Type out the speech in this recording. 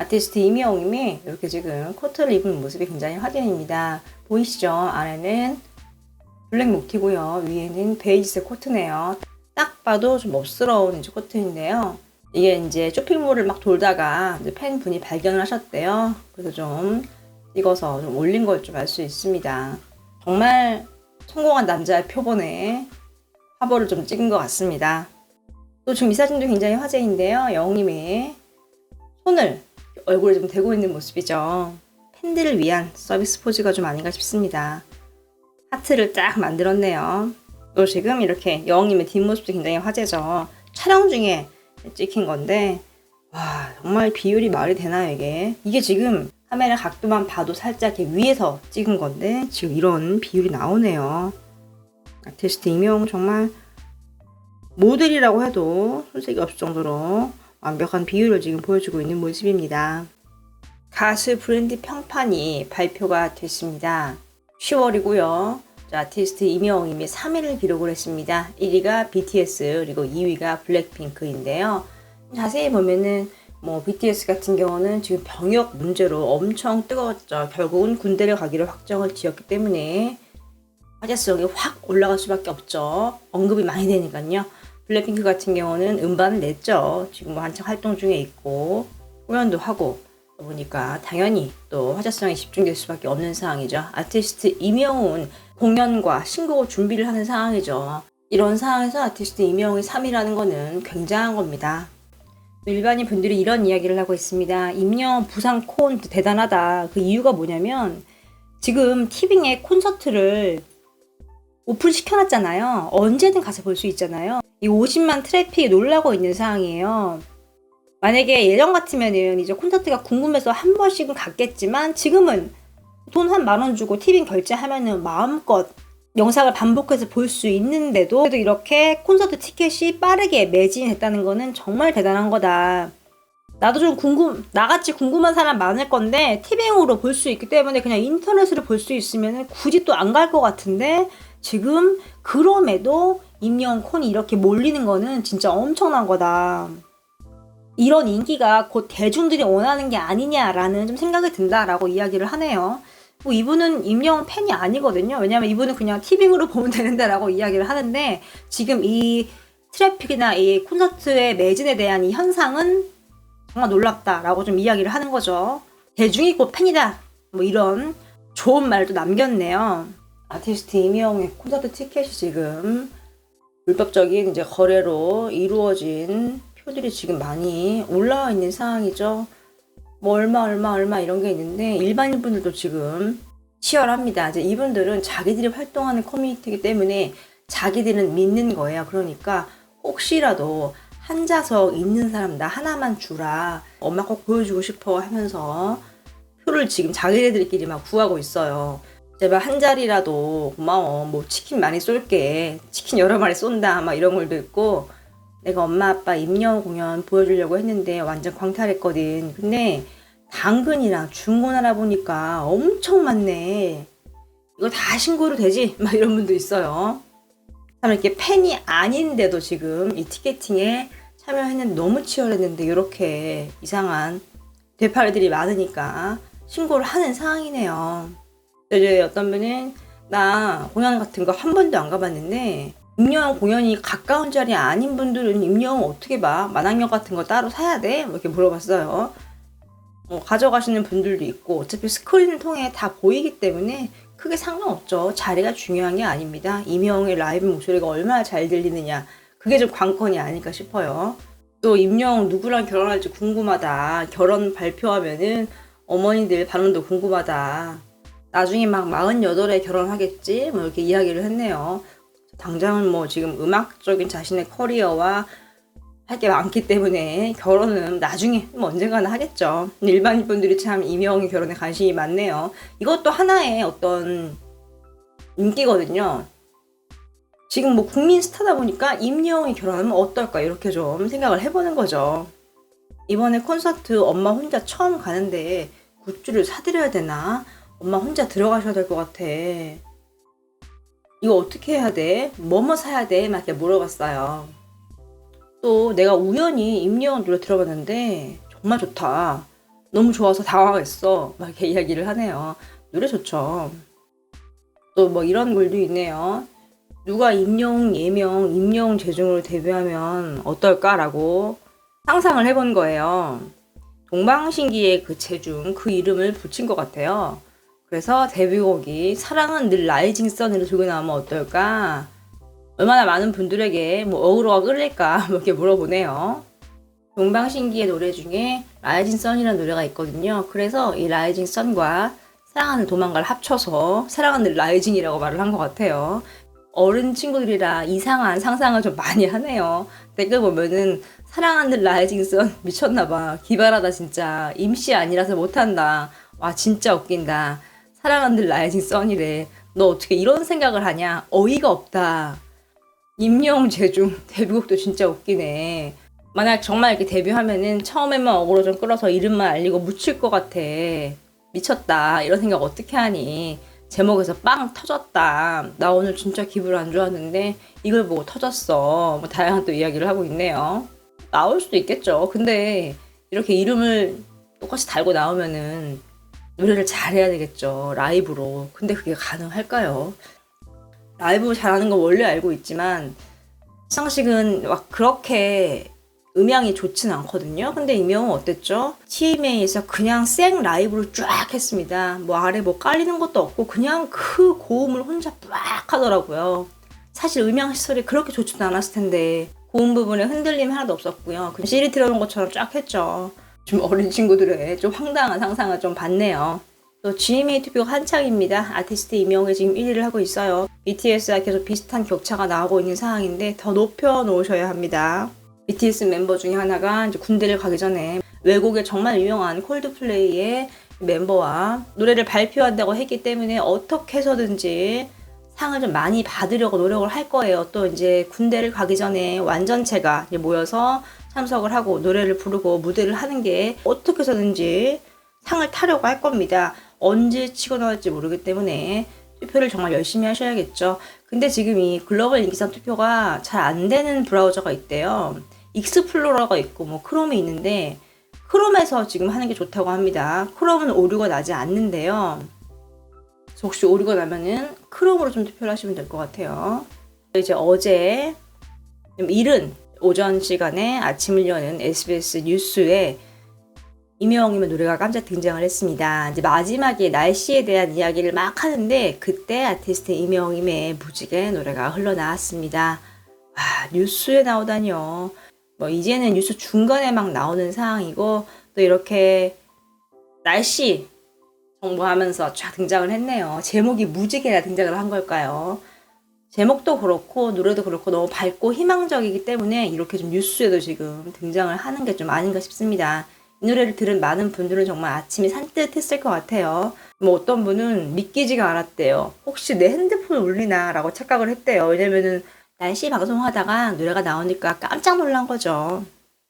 아티스트 이미영님이 이렇게 지금 코트를 입은 모습이 굉장히 화제입니다. 보이시죠? 안에는 블랙 모티고요. 위에는 베이지색 코트네요. 딱 봐도 좀 멋스러운 이제 코트인데요. 이게 이제 쇼핑몰을 막 돌다가 팬분이 발견을 하셨대요. 그래서 좀 찍어서 좀 올린 걸 좀 알 수 있습니다. 정말 성공한 남자의 표본에 화보를 좀 찍은 것 같습니다. 또 지금 이 사진도 굉장히 화제인데요. 영웅님이 손을 얼굴에 좀 대고 있는 모습이죠. 팬들을 위한 서비스 포즈가 좀 아닌가 싶습니다. 하트를 딱 만들었네요. 또 지금 이렇게 여왕님의 뒷모습도 굉장히 화제죠. 촬영 중에 찍힌 건데, 와, 정말 비율이 말이 되나요, 이게? 이게 지금 카메라 각도만 봐도 살짝 위에서 찍은 건데, 지금 이런 비율이 나오네요. 아티스트 임용 정말 모델이라고 해도 손색이 없을 정도로 완벽한 비율을 지금 보여주고 있는 모습입니다. 가수 브랜드 평판이 발표가 됐습니다. 10월이고요. 아티스트 이명웅님이 3위를 기록을 했습니다. 1위가 BTS 그리고 2위가 블랙핑크인데요. 자세히 보면은 뭐 BTS 같은 경우는 지금 병역 문제로 엄청 뜨거웠죠. 결국은 군대를 가기로 확정을 지었기 때문에 화제성이 확 올라갈 수밖에 없죠. 언급이 많이 되니까요. 블랙핑크 같은 경우는 음반을 냈죠. 지금 뭐 한창 활동 중에 있고 공연도 하고 보니까 당연히 또 화제성에 집중될 수밖에 없는 상황이죠. 아티스트 이명훈 공연과 신곡 준비를 하는 상황이죠. 이런 상황에서 아티스트 이명훈이 3위라는 거는 굉장한 겁니다. 일반인 분들이 이런 이야기를 하고 있습니다. 임영웅 부산 콘 대단하다. 그 이유가 뭐냐면 지금 티빙에 콘서트를 오픈 시켜놨잖아요. 언제든 가서 볼 수 있잖아요. 이 50만 트래픽이 놀라고 있는 상황이에요. 만약에 예전 같으면은 이제 콘서트가 궁금해서 한 번씩은 갔겠지만 지금은 돈 한 만 원 주고 티빙 결제하면은 마음껏 영상을 반복해서 볼 수 있는데도 그래도 이렇게 콘서트 티켓이 빠르게 매진했다는 거는 정말 대단한 거다. 나도 좀 궁금, 나같이 궁금한 사람 많을 건데 티빙으로 볼 수 있기 때문에 그냥 인터넷으로 볼 수 있으면 굳이 또 안 갈 것 같은데 지금 그럼에도 임영 콘이 이렇게 몰리는 거는 진짜 엄청난 거다. 이런 인기가 곧 대중들이 원하는 게 아니냐라는 좀 생각이 든다라고 이야기를 하네요. 뭐 이분은 임영 팬이 아니거든요. 왜냐면 이분은 그냥 티빙으로 보면 되는데라고 이야기를 하는데 지금 이 트래픽이나 이 콘서트의 매진에 대한 이 현상은 정말 놀랍다라고 좀 이야기를 하는 거죠. 대중이 곧 팬이다. 뭐 이런 좋은 말도 남겼네요. 아티스트 이명의 콘서트 티켓이 지금 불법적인 이제 거래로 이루어진 표들이 지금 많이 올라와 있는 상황이죠. 뭐 얼마 얼마 얼마 이런 게 있는데 일반인 분들도 지금 치열합니다. 이제 이분들은 자기들이 활동하는 커뮤니티이기 때문에 자기들은 믿는 거예요. 그러니까 혹시라도 한 좌석 있는 사람 나 하나만 주라. 엄마 꼭 보여주고 싶어 하면서 표를 지금 자기네들끼리 막 구하고 있어요. 제발 한 자리라도 고마워. 뭐 치킨 많이 쏠게. 치킨 여러 마리 쏜다. 막 이런 걸도 있고 내가 엄마 아빠 임영웅 공연 보여주려고 했는데 완전 광탈했거든. 근데 당근이랑 중고 나라 보니까 엄청 많네. 이거 다 신고로 되지? 막 이런 분도 있어요. 참 이렇게 팬이 아닌데도 지금 이 티켓팅에 참여했는데 너무 치열했는데 이렇게 이상한 되팔들이 많으니까 신고를 하는 상황이네요. 이제 어떤 분은 나 공연 같은 거 한 번도 안 가봤는데 임영웅 공연이 가까운 자리 아닌 분들은 임영웅 어떻게 봐? 만학역 같은 거 따로 사야 돼? 뭐 이렇게 물어봤어요. 어, 가져가시는 분들도 있고 어차피 스크린을 통해 다 보이기 때문에 크게 상관없죠. 자리가 중요한 게 아닙니다. 임영웅의 라이브 목소리가 얼마나 잘 들리느냐 그게 좀 관건이 아닐까 싶어요. 또 임영웅 누구랑 결혼할지 궁금하다. 결혼 발표하면은 어머니들 반응도 궁금하다. 나중에 막 48에 결혼하겠지? 뭐 이렇게 이야기를 했네요. 당장은 뭐 지금 음악적인 자신의 커리어와 할 게 많기 때문에 결혼은 나중에 뭐 언젠가는 하겠죠. 일반인 분들이 참 이명의 결혼에 관심이 많네요. 이것도 하나의 어떤 인기거든요. 지금 뭐 국민 스타다 보니까 임영웅이 결혼하면 어떨까 이렇게 좀 생각을 해보는 거죠. 이번에 콘서트 엄마 혼자 처음 가는데 굿즈를 사드려야 되나? 엄마 혼자 들어가셔야 될 것 같아. 이거 어떻게 해야 돼? 뭐뭐 사야 돼? 막 이렇게 물어봤어요. 또 내가 우연히 임영웅 노래 들어봤는데 정말 좋다. 너무 좋아서 당황했어. 막 이렇게 이야기를 하네요. 노래 좋죠. 또 뭐 이런 글도 있네요. 누가 임용 예명, 임용 재중으로 데뷔하면 어떨까라고 상상을 해본 거예요. 동방신기의 그 재중, 그 이름을 붙인 것 같아요. 그래서 데뷔곡이 사랑은 늘 라이징 선으로 들고 나오면 어떨까? 얼마나 많은 분들에게 뭐 어그로가 끌릴까? 뭐 이렇게 물어보네요. 동방신기의 노래 중에 라이징 선이라는 노래가 있거든요. 그래서 이 라이징 선과 사랑하는 도망가를 합쳐서 사랑하는 라이징이라고 말을 한 것 같아요. 어른 친구들이라 이상한 상상을 좀 많이 하네요. 댓글 보면은 사랑하는 라이징 선 미쳤나봐. 기발하다 진짜. 임시 아니라서 못한다. 와 진짜 웃긴다. 사랑하는 라이징 선이래. 너 어떻게 이런 생각을 하냐? 어이가 없다. 임영 재중 데뷔곡도 진짜 웃기네. 만약 정말 이렇게 데뷔하면은 처음에만 어그로 좀 끌어서 이름만 알리고 묻힐 것 같아. 미쳤다. 이런 생각 어떻게 하니? 제목에서 빵 터졌다. 나 오늘 진짜 기분 안 좋았는데 이걸 보고 터졌어. 뭐 다양한 또 이야기를 하고 있네요. 나올 수도 있겠죠. 근데 이렇게 이름을 똑같이 달고 나오면은 노래를 잘해야 되겠죠. 라이브로. 근데 그게 가능할까요? 라이브 잘하는 거 원래 알고 있지만 시상식은 막 그렇게 음향이 좋진 않거든요. 근데 이명은 어땠죠? TMA에서 그냥 생 라이브를 쫙 했습니다. 뭐 아래 뭐 깔리는 것도 없고 그냥 그 고음을 혼자 빡 하더라고요. 사실 음향 시설이 그렇게 좋지도 않았을 텐데 고음 부분에 흔들림 하나도 없었고요. 그냥 CD 틀어놓은 것처럼 쫙 했죠. 좀 어린 친구들의 좀 황당한 상상을 좀 받네요. 또 GMA 투표가 한창입니다. 아티스트 임영이 지금 1위를 하고 있어요. BTS와 계속 비슷한 격차가 나오고 있는 상황인데 더 높여 놓으셔야 합니다. BTS 멤버 중에 하나가 이제 군대를 가기 전에 외국의 정말 유명한 콜드플레이의 멤버와 노래를 발표한다고 했기 때문에 어떻게 해서든지 상을 좀 많이 받으려고 노력을 할 거예요. 또 이제 군대를 가기 전에 완전체가 모여서 참석을 하고 노래를 부르고 무대를 하는 게 어떻게 해서든지 상을 타려고 할 겁니다. 언제 치고 나올지 모르기 때문에 투표를 정말 열심히 하셔야겠죠. 근데 지금 이 글로벌 인기상 투표가 잘 안 되는 브라우저가 있대요. 익스플로러가 있고 뭐 크롬이 있는데 크롬에서 지금 하는 게 좋다고 합니다. 크롬은 오류가 나지 않는데요. 혹시 오류가 나면은 크롬으로 좀 투표를 하시면 될 것 같아요. 이제 어제 좀 이른 오전 시간에 아침을 여는 SBS 뉴스에 이명임의 노래가 깜짝 등장을 했습니다. 이제 마지막에 날씨에 대한 이야기를 막 하는데 그때 아티스트 이명임의 무지개 노래가 흘러나왔습니다. 와, 뉴스에 나오다니요. 뭐 이제는 뉴스 중간에 막 나오는 상황이고 또 이렇게 날씨 정보하면서 쫙 등장을 했네요. 제목이 무지개라 등장을 한 걸까요? 제목도 그렇고 노래도 그렇고 너무 밝고 희망적이기 때문에 이렇게 좀 뉴스에도 지금 등장을 하는 게 좀 아닌가 싶습니다. 이 노래를 들은 많은 분들은 정말 아침이 산뜻했을 것 같아요. 뭐 어떤 분은 믿기지가 않았대요. 혹시 내 핸드폰 울리나 라고 착각을 했대요. 왜냐면은 날씨 방송하다가 노래가 나오니까 깜짝 놀란 거죠.